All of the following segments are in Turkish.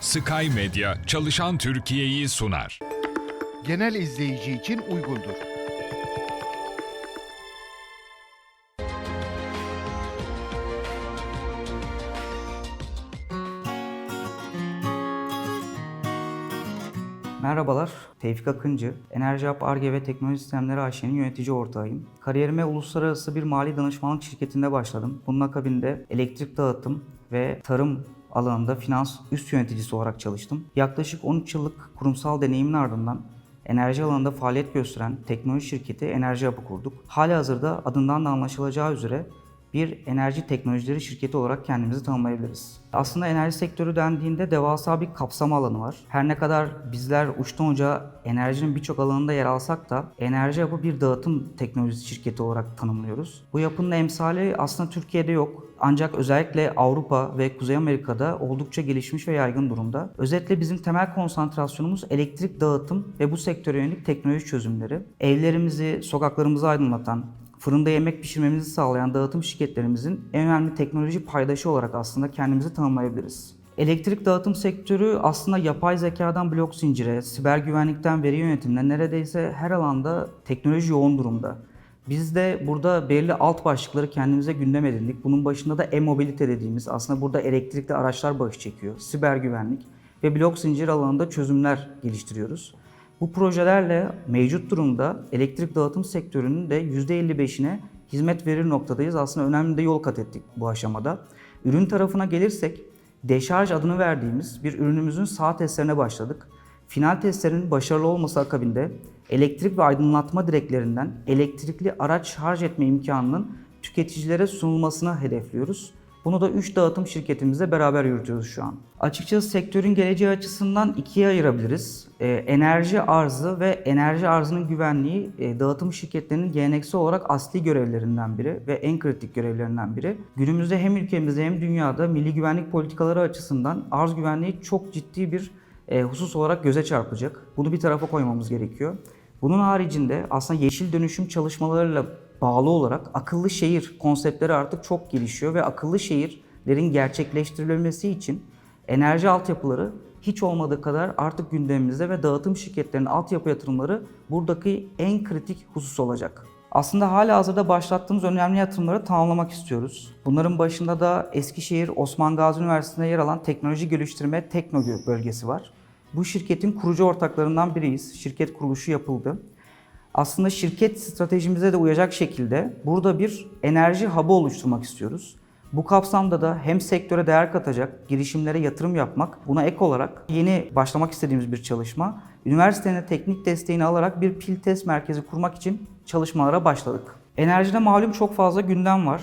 Sky Medya çalışan Türkiye'yi sunar. genel izleyici için uygundur. Merhabalar, Tevfik Akıncı. Enerji Hub Ar-Ge ve Teknoloji Sistemleri AŞ'nin yönetici ortağıyım. Kariyerime uluslararası bir mali danışmanlık şirketinde başladım. Bunun akabinde elektrik dağıtım ve tarım alanında finans üst yöneticisi olarak çalıştım. Yaklaşık 13 yıllık kurumsal deneyimin ardından enerji alanında faaliyet gösteren teknoloji şirketi Enerji Hub'ı kurduk. Hali hazırda adından da anlaşılacağı üzere bir enerji teknolojileri şirketi olarak kendimizi tanımlayabiliriz. Aslında enerji sektörü dendiğinde devasa bir kapsam alanı var. Her ne kadar bizler uçtan uca enerjinin birçok alanında yer alsak da enerji yapı bir dağıtım teknolojisi şirketi olarak tanımlıyoruz. Bu yapının emsali aslında Türkiye'de yok. Ancak özellikle Avrupa ve Kuzey Amerika'da oldukça gelişmiş ve yaygın durumda. Özetle bizim temel konsantrasyonumuz elektrik dağıtım ve bu sektöre yönelik teknoloji çözümleri. Evlerimizi, sokaklarımızı aydınlatan, fırında yemek pişirmemizi sağlayan dağıtım şirketlerimizin en önemli teknoloji paydaşı olarak aslında kendimizi tanımlayabiliriz. Elektrik dağıtım sektörü aslında yapay zekadan blok zincire, siber güvenlikten veri yönetimine neredeyse her alanda teknoloji yoğun durumda. Biz de burada belirli alt başlıkları kendimize gündem edindik. Bunun başında da e-mobilite dediğimiz aslında burada elektrikli araçlar baş çekiyor, siber güvenlik ve blok zincir alanında çözümler geliştiriyoruz. Bu projelerle mevcut durumda elektrik dağıtım sektörünün de %55'ine hizmet verir noktadayız. Aslında önemli de yol kat ettik bu aşamada. Ürün tarafına gelirsek, deşarj adını verdiğimiz bir ürünümüzün sağ testlerine başladık. Final testlerin başarılı olması akabinde elektrik ve aydınlatma direklerinden elektrikli araç şarj etme imkanının tüketicilere sunulmasını hedefliyoruz. Bunu da 3 dağıtım şirketimizle beraber yürütüyoruz şu an. Açıkçası sektörün geleceği açısından ikiye ayırabiliriz. Ee, enerji arzı ve enerji arzının güvenliği e, dağıtım şirketlerinin geleneksel olarak asli görevlerinden biri ve en kritik görevlerinden biri. Günümüzde hem ülkemizde hem dünyada milli güvenlik politikaları açısından arz güvenliği çok ciddi bir e, husus olarak göze çarpacak. Bunu bir tarafa koymamız gerekiyor. Bunun haricinde aslında yeşil dönüşüm çalışmalarıyla bağlı olarak akıllı şehir konseptleri artık çok gelişiyor ve akıllı şehirlerin gerçekleştirilmesi için enerji altyapıları hiç olmadığı kadar artık gündemimizde ve dağıtım şirketlerinin altyapı yatırımları buradaki en kritik husus olacak. Aslında hala hazırda başlattığımız önemli yatırımları tamamlamak istiyoruz. Bunların başında da Eskişehir Osman Gazi Üniversitesi'nde yer alan Teknoloji Geliştirme Teknogö bölgesi var. Bu şirketin kurucu ortaklarından biriyiz. Şirket kuruluşu yapıldı. Aslında şirket stratejimize de uyacak şekilde burada bir enerji hub'ı oluşturmak istiyoruz. Bu kapsamda da hem sektöre değer katacak girişimlere yatırım yapmak, buna ek olarak yeni başlamak istediğimiz bir çalışma, üniversitenin teknik desteğini alarak bir pil test merkezi kurmak için çalışmalara başladık. Enerjide malum çok fazla gündem var.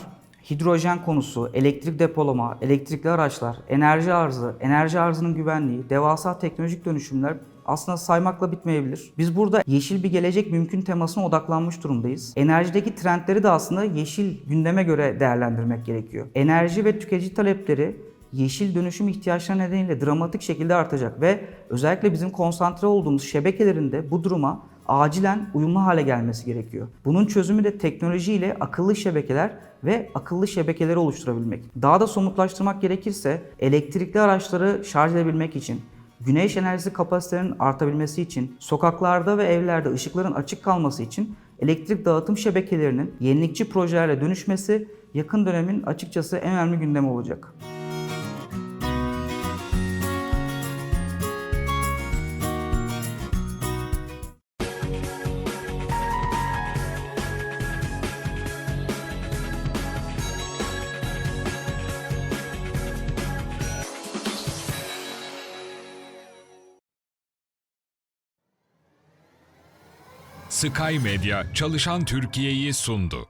Hidrojen konusu, elektrik depolama, elektrikli araçlar, enerji arzı, enerji arzının güvenliği, devasa teknolojik dönüşümler aslında saymakla bitmeyebilir. Biz burada yeşil bir gelecek mümkün temasına odaklanmış durumdayız. Enerjideki trendleri de aslında yeşil gündeme göre değerlendirmek gerekiyor. Enerji ve tüketici talepleri yeşil dönüşüm ihtiyaçları nedeniyle dramatik şekilde artacak ve özellikle bizim konsantre olduğumuz şebekelerin de bu duruma acilen uyumlu hale gelmesi gerekiyor. Bunun çözümü de teknolojiyle akıllı şebekeler ve akıllı şebekeleri oluşturabilmek. Daha da somutlaştırmak gerekirse elektrikli araçları şarj edebilmek için güneş enerjisi kapasitelerinin artabilmesi için, sokaklarda ve evlerde ışıkların açık kalması için elektrik dağıtım şebekelerinin yenilikçi projelerle dönüşmesi yakın dönemin açıkçası en önemli gündemi olacak. Sky Medya çalışan Türkiye'yi sundu.